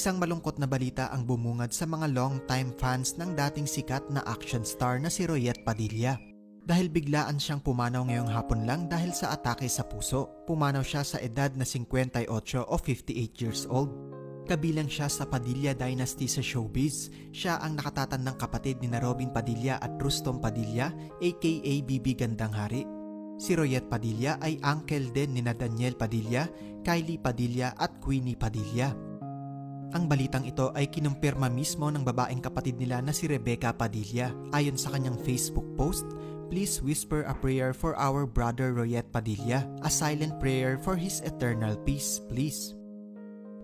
Isang malungkot na balita ang bumungad sa mga long-time fans ng dating sikat na action star na si Royet Padilla. Dahil biglaan siyang pumanaw ngayong hapon lang dahil sa atake sa puso. Pumanaw siya sa edad na 58 o 58 years old. Kabilang siya sa Padilla Dynasty sa showbiz. Siya ang nakatatandang kapatid ni Robin Padilla at Rustom Padilla aka Bibi Gandang Hari. Si Royet Padilla ay uncle din ni na Daniel Padilla, Kylie Padilla at Queenie Padilla. Ang balitang ito ay kinumpirma mismo ng babaeng kapatid nila na si Rebecca Padilla. Ayon sa kanyang Facebook post, Please whisper a prayer for our brother Royet Padilla, a silent prayer for his eternal peace, please.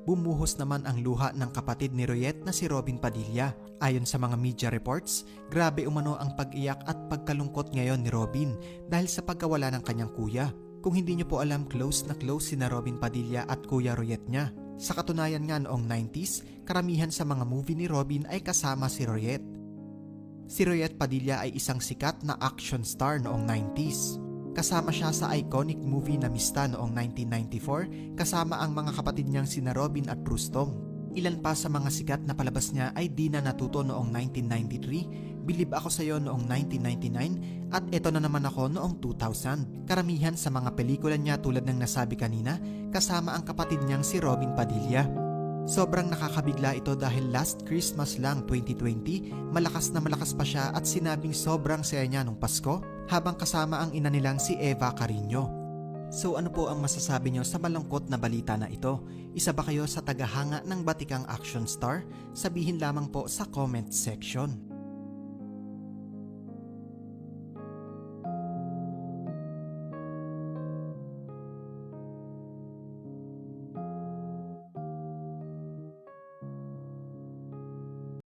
Bumuhos naman ang luha ng kapatid ni Royet na si Robin Padilla. Ayon sa mga media reports, grabe umano ang pag-iyak at pagkalungkot ngayon ni Robin dahil sa pagkawala ng kanyang kuya. Kung hindi niyo po alam, close na close si na Robin Padilla at Kuya Royet niya. Sa katunayan nga noong 90s, karamihan sa mga movie ni Robin ay kasama si Royet. Si Royet Padilla ay isang sikat na action star noong 90s. Kasama siya sa iconic movie na Mista noong 1994 kasama ang mga kapatid niyang sina Robin at Rustom. Ilan pa sa mga sikat na palabas niya ay di na natuto noong 1993, Bilib Ako Sa'yo noong 1999 at Eto Na Naman Ako noong 2000. Karamihan sa mga pelikula niya tulad ng nasabi kanina kasama ang kapatid niyang si Robin Padilla. Sobrang nakakabigla ito dahil last Christmas lang 2020, malakas na malakas pa siya at sinabing sobrang saya niya nung Pasko habang kasama ang ina nilang si Eva Carino. So ano po ang masasabi nyo sa malungkot na balita na ito? Isa ba kayo sa tagahanga ng batikang action star? Sabihin lamang po sa comment section.